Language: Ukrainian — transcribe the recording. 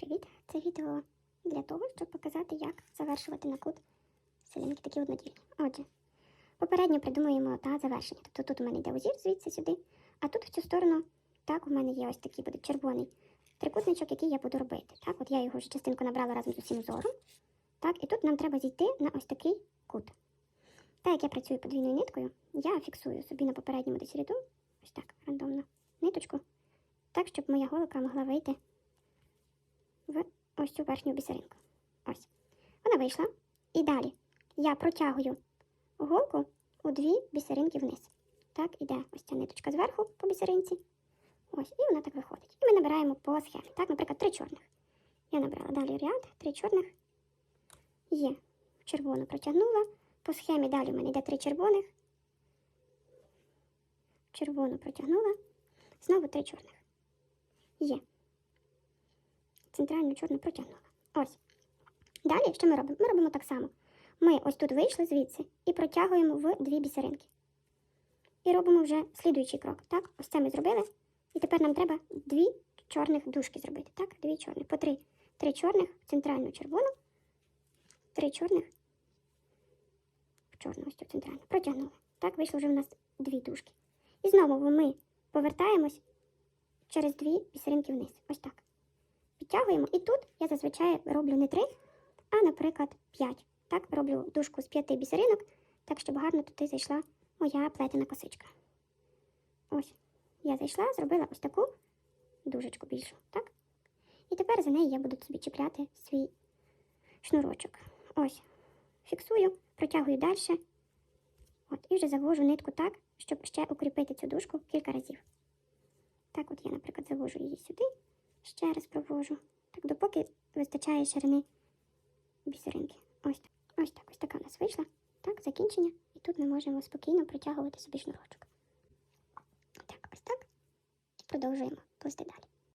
Привіт! Це відео для того, щоб показати, як завершувати на кут селінки такі однодільні. Отже, попередньо придумуємо та завершення. Тобто тут у мене йде узір звідси сюди, а тут в цю сторону так у мене є ось такий буде червоний трикутничок, який я буду робити. Так, от я його вже частинку набрала разом з усім узором. Так, і тут нам треба зійти на ось такий кут. Так як я працюю подвійною ниткою, я фіксую собі на попередньому десь ряду, ось так, рандомно, ниточку, так, щоб моя голка могла вийти в ось цю верхню бісеринку. Ось. Вона вийшла. І далі я протягую голку у дві бісеринки вниз. Так, іде ось ця ниточка зверху по бісеринці. Ось, і вона так виходить. І ми набираємо по схемі. Так, наприклад, три чорних. Я набрала далі ряд, три чорних. Є. Червону протягнула. По схемі далі в мене йде три червоних. Червону протягнула. Знову три чорних. Є центральну чорну протягнула. Ось. Далі, що ми робимо? Ми робимо так само. Ми ось тут вийшли звідси і протягуємо в дві бісеринки. І робимо вже слідуючий крок. Так, ось це ми зробили. І тепер нам треба дві чорних дужки зробити. Так, дві чорних. По три. Три чорних в центральну червону, три чорних в чорну ось цю центральну. Протягнули. Так, вийшло вже в нас дві дужки. І знову ми повертаємось через дві бісеринки вниз. Ось так підтягуємо. І тут я зазвичай роблю не 3, а, наприклад, 5. Так, роблю дужку з 5 бісеринок, так щоб гарно туди зайшла моя плетена косичка. Ось. Я зайшла, зробила ось таку дужечку більшу. так? І тепер за неї я буду собі чіпляти свій шнурочок. Ось. Фіксую, протягую далі. От, і вже завожу нитку так, щоб ще укріпити цю дужку кілька разів. Так, от я, наприклад, завожу її сюди. Ще раз провожу. Так, допоки вистачає ширини бісеринки. Ось так. Ось так, ось така у нас вийшла. Так, закінчення. І тут ми можемо спокійно притягувати собі шнурочок. Так, ось так. І продовжуємо плести далі.